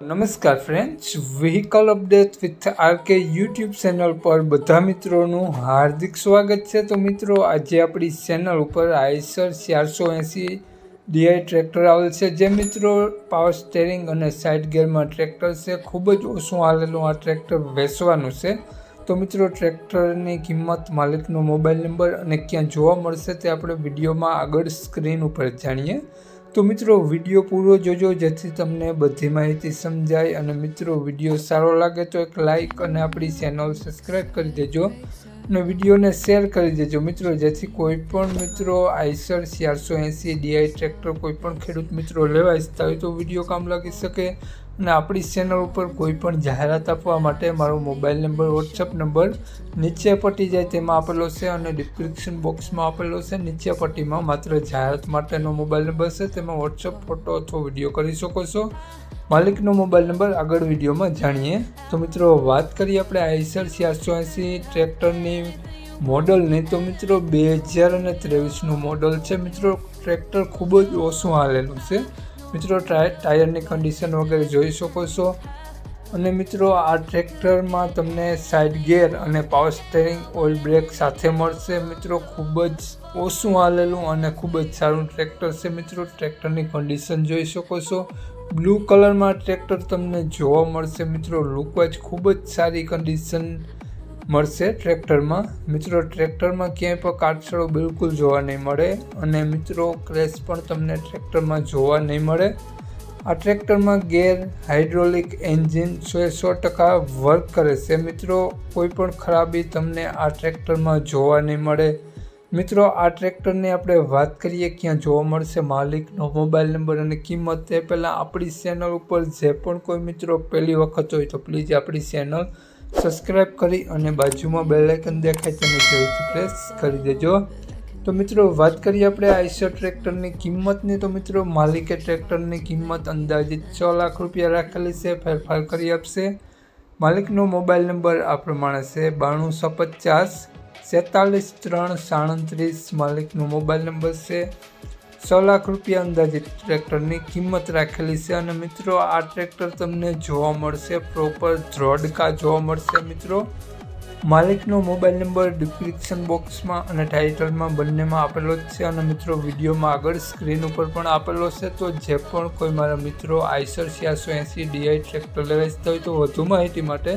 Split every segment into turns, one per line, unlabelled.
નમસ્કાર friends vehicle update with RK YouTube channel પર બધા મિત્રોનું હાર્દિક સ્વાગત છે. તો મિત્રો, આજે આપણી ચેનલ ઉપર આઈસર ચારસો એંસી ડીઆઈ ટ્રેક્ટર આવેલ છે. જે મિત્રો પાવર સ્ટેરિંગ અને સાઇડ ગેરમાં ટ્રેક્ટર છે. ખૂબ જ ઓછું હાલેલું આ ટ્રેક્ટર વેચવાનું છે. તો મિત્રો ટ્રેક્ટરની કિંમત માલિકનો મોબાઈલ નંબર અને ક્યાં જોવા મળશે તે આપણે વિડીયોમાં આગળ સ્ક્રીન ઉપર જાણીએ. તો મિત્રો, વીડિયો પૂરો જોજો, જેથી તમને બધી માહિતી સમજાય અને મિત્રો, વીડિયો સારો લાગે તો એક લાઈક અને આપણી ચેનલ સબસ્ક્રાઈબ કરી દેજો અને વિડીયોને શેર કરી દેજો. મિત્રો, જેથી કોઈ પણ મિત્રો આઈસર ચારસો એંસી ડીઆઈ ટ્રેક્ટર કોઈ પણ ખેડૂત મિત્રો લેવા ઈચ્છતા હોય તો વીડિયો કામ લાગી શકે. અને આપણી ચેનલ ઉપર કોઈ પણ જાહેરાત આપવા માટે મારો મોબાઈલ નંબર વોટ્સઅપ નંબર નીચે પટ્ટી જાય તેમાં આપેલો છે અને ડિસ્ક્રિપ્શન બોક્સમાં આપેલો છે. નીચે પટ્ટીમાં માત્ર જાહેરાત માટેનો મોબાઈલ નંબર છે. તેમાં વોટ્સઅપ ફોટો અથવા વીડિયો કરી શકો છો. માલિકનો મોબાઈલ નંબર આગળ વિડીયોમાં જાણીએ. તો મિત્રો, વાત કરીએ આપણે આઈસર ચારસો એંસી ટ્રેક્ટરની મોડલની. તો મિત્રો, બે હજાર અને ત્રેવીસનું મોડલ છે. મિત્રો, ટ્રેક્ટર ખૂબ જ ઓછું હાલેલું છે. મિત્રો ટાયરની કન્ડિશન વગેરે જોઈ શકો છો. અને મિત્રો, આ ટ્રેક્ટરમાં તમને સાઇડ ગેર અને પાવર સ્ટેરિંગ ઓઇલ બ્રેક સાથે મળશે. મિત્રો, ખૂબ જ ઓછું હાલેલું અને ખૂબ જ સારું ટ્રેક્ટર છે. મિત્રો ટ્રેક્ટરની કન્ડિશન જોઈ શકો છો. બ્લુ કલરમાં ટ્રેક્ટર તમને જોવા મળશે. મિત્રો લુકવાઇઝ ખૂબ જ સારી કન્ડિશન મળશે ટ્રેક્ટરમાં. મિત્રો, ટ્રેક્ટરમાં ક્યાંય પણ કાટછડો બિલકુલ જોવા નહીં મળે અને મિત્રો, ક્રેશ પણ તમને ટ્રેક્ટરમાં જોવા નહીં મળે. આ ટ્રેક્ટરમાં ગેર હાઇડ્રોલિક એન્જિન સો એ સો ટકા વર્ક કરે છે. મિત્રો, કોઈ પણ ખરાબી તમને આ ટ્રેક્ટરમાં જોવા નહીં મળે. મિત્રો, આ ટ્રેક્ટરની આપણે વાત કરીએ ક્યાં જોવા મળશે. માલિકનો મોબાઈલ નંબર અને કિંમત તે પહેલાં આપણી ચેનલ ઉપર જે પણ કોઈ મિત્રો પહેલી વખત હોય તો પ્લીઝ આપણી ચેનલ સબસ્ક્રાઈબ કરી અને બાજુમાં બેલ આઇકન દેખાય તેને જરૂરથી પ્રેસ કરી દેજો. તો મિત્રો, વાત કરીએ આપણે આઈસર ટ્રેક્ટરની કિંમતની. તો મિત્રો, માલિકે ટ્રેક્ટરની કિંમત અંદાજિત છ લાખ રૂપિયા રાખેલી છે, ફેરફાર કરી આપશે. માલિકનો મોબાઈલ નંબર આ પ્રમાણે છે, બાણું પચાસ સેતાલીસ ત્રણ સાડત્રીસ. માલિકનો મોબાઈલ નંબર છે છ લાખ રૂપિયા અંદાજિત ટ્રેક્ટરની કિંમત રાખેલી છે અને મિત્રો, આ ટ્રેક્ટર તમને જોવા મળશે. પ્રોપર ધ્રોડકા જોવા મળશે મિત્રો. માલિકનો મોબાઈલ નંબર ડિસ્ક્રિપ્શન બોક્સમાં અને ટાઇટલમાં બંનેમાં આપેલો જ છે અને મિત્રો, વિડીયોમાં આગળ સ્ક્રીન ઉપર પણ આપેલો છે. તો જે પણ કોઈ મારા મિત્રો આઈસર છ્યાસો એંસી ડીઆઈ ટ્રેક્ટર લેવા ઇચ્છતા હોય તો વધુ માહિતી માટે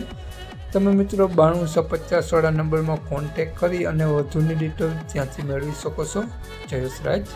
તમે મિત્રો બાણુંસો પચાસવાળા નંબરમાં કોન્ટેક કરી અને વધુની ડિટેલ ત્યાંથી મેળવી શકો છો. જયેશ રાજ